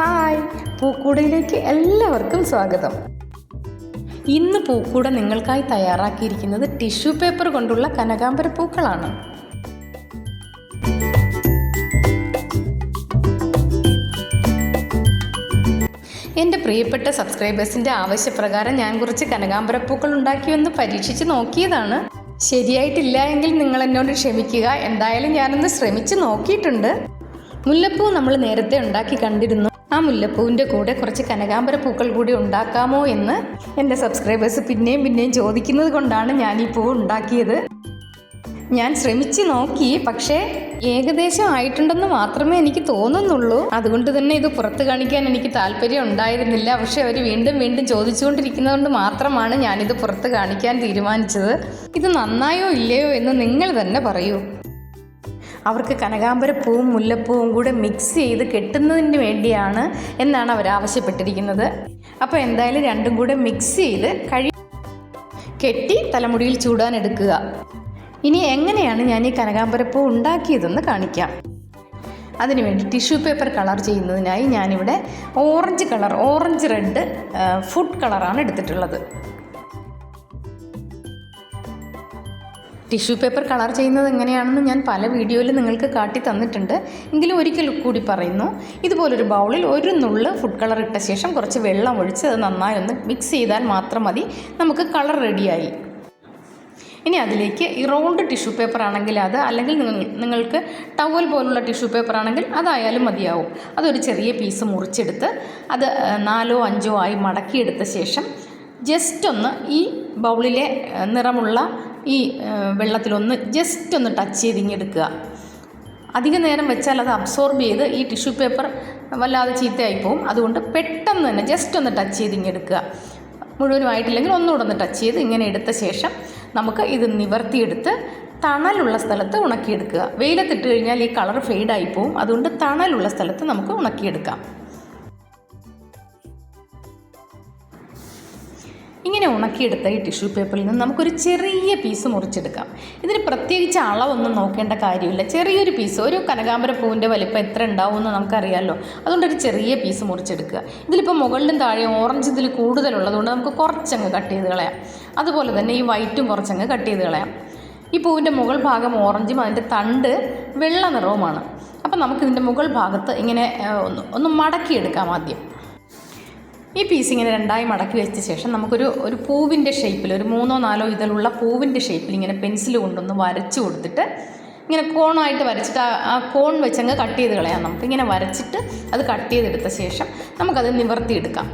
Hi. പൂക്കൂടയിലേക്ക് എല്ലാവർക്കും സ്വാഗതം. ഇന്ന് പൂക്കൂട നിങ്ങൾക്കായി തയ്യാറാക്കിയിരിക്കുന്നത് ടിഷ്യൂ പേപ്പർ കൊണ്ടുള്ള കനകാമ്പര പൂക്കളാണ്. എന്റെ പ്രിയപ്പെട്ട സബ്സ്ക്രൈബേഴ്സിന്റെ ആവശ്യപ്രകാരം ഞാൻ കുറച്ച് കനകാമ്പര പൂക്കൾ ഉണ്ടാക്കിയൊന്ന് പരീക്ഷിച്ച് നോക്കിയതാണ്. ശരിയായിട്ടില്ല എങ്കിൽ നിങ്ങൾ എന്നോട് ക്ഷമിക്കുക. എന്തായാലും ഞാനൊന്ന് ശ്രമിച്ച് നോക്കിയിട്ടുണ്ട്. മുല്ലപ്പൂ നമ്മൾ നേരത്തെ ഉണ്ടാക്കി കണ്ടിരുന്നു. ആ മുല്ലപ്പൂവിന്റെ കൂടെ കുറച്ച് കനകാമ്പര പൂക്കൾ കൂടി ഉണ്ടാക്കാമോ എന്ന് എന്റെ സബ്സ്ക്രൈബേഴ്സ് പിന്നെയും പിന്നെയും ചോദിക്കുന്നത് കൊണ്ടാണ് ഞാൻ ഈ പൂ ഉണ്ടാക്കിയത്. ഞാൻ ശ്രമിച്ച് നോക്കി പക്ഷേ ഏകദേശം ആയിട്ടുണ്ടെന്ന് മാത്രമേ എനിക്ക് തോന്നുന്നുള്ളൂ. അതുകൊണ്ട് തന്നെ ഇത് പുറത്ത് കാണിക്കാൻ എനിക്ക് താല്പര്യം ഉണ്ടായിരുന്നില്ല. പക്ഷെ അവർ വീണ്ടും വീണ്ടും ചോദിച്ചുകൊണ്ടിരിക്കുന്നതുകൊണ്ട് മാത്രമാണ് ഞാനിത് പുറത്ത് കാണിക്കാൻ തീരുമാനിച്ചത്. ഇത് നന്നായോ ഇല്ലയോ എന്ന് നിങ്ങൾ തന്നെ പറയൂ. അവർക്ക് കനകാമ്പരപ്പൂവും മുല്ലപ്പൂവും കൂടെ മിക്സ് ചെയ്ത് കെട്ടുന്നതിന് വേണ്ടിയാണ് എന്നാണ് അവർ ആവശ്യപ്പെട്ടിരിക്കുന്നത്. അപ്പോൾ എന്തായാലും രണ്ടും കൂടെ മിക്സ് ചെയ്ത് കഴി കെട്ടി തലമുടിയിൽ ചൂടാൻ എടുക്കുക. ഇനി എങ്ങനെയാണ് ഞാൻ ഈ കനകാമ്പരപ്പൂ ഉണ്ടാക്കിയതെന്ന് കാണിക്കാം. അതിനുവേണ്ടി ടിഷ്യൂ പേപ്പർ കളർ ചെയ്യുന്നതിനായി ഞാനിവിടെ orange colour orange red food കളറാണ് എടുത്തിട്ടുള്ളത്. ടിഷ്യൂ പേപ്പർ കളർ ചെയ്യുന്നത് എങ്ങനെയാണെന്ന് ഞാൻ പല വീഡിയോയിൽ നിങ്ങൾക്ക് കാട്ടി തന്നിട്ടുണ്ട്. എങ്കിലും ഒരിക്കൽ കൂടി പറയുന്നു. ഇതുപോലൊരു ബൗളിൽ ഒരു നുള്ള് ഫുഡ് കളർ ഇട്ട ശേഷം കുറച്ച് വെള്ളം ഒഴിച്ച് അത് നന്നായി ഒന്ന് മിക്സ് ചെയ്താൽ മാത്രം മതി. നമുക്ക് കളർ റെഡിയായി ഇനി അതിലേക്ക് ഈ റോൾഡ് ടിഷ്യൂ പേപ്പർ ആണെങ്കിൽ അത് അല്ലെങ്കിൽ നിങ്ങൾക്ക് ടവൽ പോലുള്ള ടിഷ്യൂ പേപ്പർ ആണെങ്കിൽ അതായാലും മതിയാവും. അതൊരു ചെറിയ പീസ് മുറിച്ചെടുത്ത് അത് നാലോ അഞ്ചോ ആയി മടക്കിയെടുത്ത ശേഷം ജസ്റ്റ് ഒന്ന് ഈ ബൗളിലെ നിറമുള്ള ഈ വെള്ളത്തിലൊന്ന് ജസ്റ്റ് ഒന്ന് ടച്ച് ചെയ്ത് ഇങ്ങെടുക്കുക അധിക നേരം വെച്ചാൽ അത് അബ്സോർബ് ചെയ്ത് ഈ ടിഷ്യൂ പേപ്പർ വല്ലാതെ ചീത്തയായി പോകും അതുകൊണ്ട് പെട്ടെന്ന് തന്നെ ജസ്റ്റ് ഒന്ന് ടച്ച് ചെയ്ത് ഇങ്ങെടുക്കുക മുഴുവനുമായിട്ടില്ലെങ്കിൽ ഒന്നുകൂടെ ഒന്ന് ടച്ച് ചെയ്ത് ഇങ്ങനെ എടുത്ത ശേഷം നമുക്ക് ഇത് നിവർത്തിയെടുത്ത് തണലുള്ള സ്ഥലത്ത് ഉണക്കിയെടുക്കുക. വെയിലത്തിട്ട് കഴിഞ്ഞാൽ ഈ കളർ ഫെയ്ഡായി പോവും. അതുകൊണ്ട് തണലുള്ള സ്ഥലത്ത് നമുക്ക് ഉണക്കിയെടുക്കാം. ഇങ്ങനെ ഉണക്കിയെടുത്ത ഈ ടിഷ്യൂ പേപ്പറിൽ നിന്ന് നമുക്കൊരു ചെറിയ പീസ് മുറിച്ചെടുക്കാം. ഇതിന് പ്രത്യേകിച്ച് അളവൊന്നും നോക്കേണ്ട കാര്യമില്ല. ചെറിയൊരു പീസ് ഒരു കനകാമ്പര പൂവിന്റെ വലിപ്പം എത്ര ഉണ്ടാവുമെന്ന് നമുക്കറിയാമല്ലോ അതുകൊണ്ട് ഒരു ചെറിയ പീസ് മുറിച്ചെടുക്കുക. ഇതിലിപ്പോൾ മുകളിലും താഴെയും ഓറഞ്ച് ഇതിൽ കൂടുതലുള്ളതുകൊണ്ട് നമുക്ക് കുറച്ചങ്ങ് കട്ട് ചെയ്ത് കളയാം. അതുപോലെ തന്നെ ഈ വൈറ്റും കുറച്ചങ്ങ് കട്ട് ചെയ്ത് കളയാം. ഈ പൂവിന്റെ മുകൾ ഭാഗം ഓറഞ്ചും അതിന്റെ തണ്ട് വെള്ള നിറവുമാണ്. അപ്പം നമുക്കിതിന്റെ മുകൾ ഭാഗത്ത് ഇങ്ങനെ ഒന്ന് ഒന്ന് മടക്കിയെടുക്കാം ആദ്യം. ഈ പീസ് ഇങ്ങനെ രണ്ടായി മടക്കി വെച്ച ശേഷം നമുക്കൊരു ഒരു പൂവിന്റെ ഷേപ്പിൽ ഒരു മൂന്നോ നാലോ ഇതിലുള്ള പൂവിന്റെ ഷേപ്പിൽ ഇങ്ങനെ പെൻസിൽ കൊണ്ടൊന്ന് വരച്ച് കൊടുത്തിട്ട് ഇങ്ങനെ കോണായിട്ട് വരച്ചിട്ട് ആ കോൺ വെച്ചങ്ങ് കട്ട് ചെയ്ത് കളയാം. നമുക്ക് ഇങ്ങനെ വരച്ചിട്ട് അത് കട്ട് ചെയ്തെടുത്ത ശേഷം നമുക്കത് നിവർത്തിയെടുക്കാം.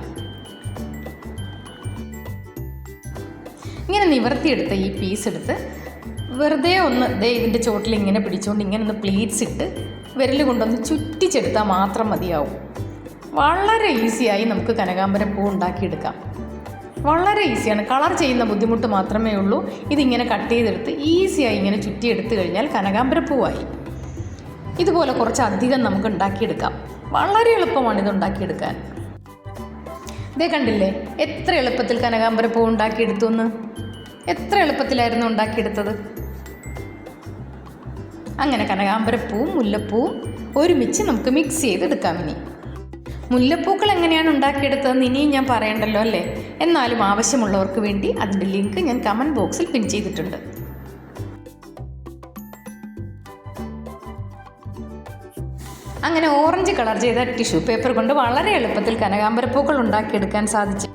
ഇങ്ങനെ നിവർത്തിയെടുത്ത ഈ പീസ് എടുത്ത് വെറുതെ ഒന്ന് ദേ ഇതിന്റെ ചോട്ടിൽ ഇങ്ങനെ പിടിച്ചുകൊണ്ട് ഇങ്ങനെ ഒന്ന് പ്ലീറ്റ്സ് ഇട്ട് വിരൽ കൊണ്ടൊന്ന് ചുറ്റിച്ചെടുത്താൽ മാത്രം മതിയാവും. വളരെ ഈസിയായി നമുക്ക് കനകാമ്പരം പൂ ഉണ്ടാക്കിയെടുക്കാം. വളരെ ഈസിയാണ്. കളർ ചെയ്യുന്ന ബുദ്ധിമുട്ട് മാത്രമേ ഉള്ളൂ. ഇതിങ്ങനെ കട്ട് ചെയ്തെടുത്ത് ഈസിയായി ഇങ്ങനെ ചുറ്റിയെടുത്ത് കഴിഞ്ഞാൽ കനകാമ്പര പൂവായി. ഇതുപോലെ കുറച്ച് അധികം നമുക്ക് ഉണ്ടാക്കിയെടുക്കാം. വളരെ എളുപ്പമാണ് ഇത് ഉണ്ടാക്കിയെടുക്കാൻ. ഇതേ കണ്ടില്ലേ? എത്ര എളുപ്പത്തിൽ കനകാമ്പര പൂ ഉണ്ടാക്കിയെടുത്തു എന്ന്? എത്ര എളുപ്പത്തിലായിരുന്നു ഉണ്ടാക്കിയെടുത്തത്? അങ്ങനെ കനകാമ്പരപ്പൂവും മുല്ലപ്പൂവും ഒരുമിച്ച് നമുക്ക് മിക്സ് ചെയ്തെടുക്കാം ഇനി. മുല്ലപ്പൂക്കൾ എങ്ങനെയാണ് ഉണ്ടാക്കിയെടുത്തതെന്ന് ഇനിയും ഞാൻ പറയണ്ടല്ലോ അല്ലേ? എന്നാലും ആവശ്യമുള്ളവർക്ക് വേണ്ടി അതിന്റെ ലിങ്ക് ഞാൻ കമന്റ് ബോക്സിൽ പിൻ ചെയ്തിട്ടുണ്ട്. അങ്ങനെ ഓറഞ്ച് കളർ ചെയ്ത ടിഷ്യൂ പേപ്പർ കൊണ്ട് വളരെ എളുപ്പത്തിൽ കനകാമ്പരപ്പൂക്കൾ ഉണ്ടാക്കിയെടുക്കാൻ സാധിച്ചു.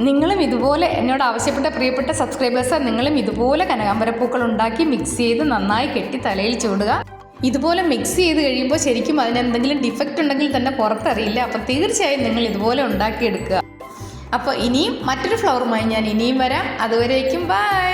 നിങ്ങളും ഇതുപോലെ എന്നോട് ആവശ്യപ്പെട്ട പ്രിയപ്പെട്ട സബ്സ്ക്രൈബേഴ്സ് നിങ്ങളും ഇതുപോലെ കനകാമ്പരപ്പൂക്കൾ ഉണ്ടാക്കി മിക്സ് ചെയ്ത് നന്നായി കെട്ടി തലയിൽ ചൂടുക. ഇതുപോലെ മിക്സ് ചെയ്ത് കഴിയുമ്പോൾ ശരിക്കും അതിന് എന്തെങ്കിലും ഡിഫക്റ്റ് ഉണ്ടെങ്കിൽ തന്നെ പുറത്തറിയില്ല. അപ്പോൾ തീർച്ചയായും നിങ്ങൾ ഇതുപോലെ ഉണ്ടാക്കിയെടുക്കുക. അപ്പോൾ ഇനിയും മറ്റൊരു ഫ്ലവറുമായി ഞാൻ ഇനിയും വരാം. അതുവരേക്കും ബൈ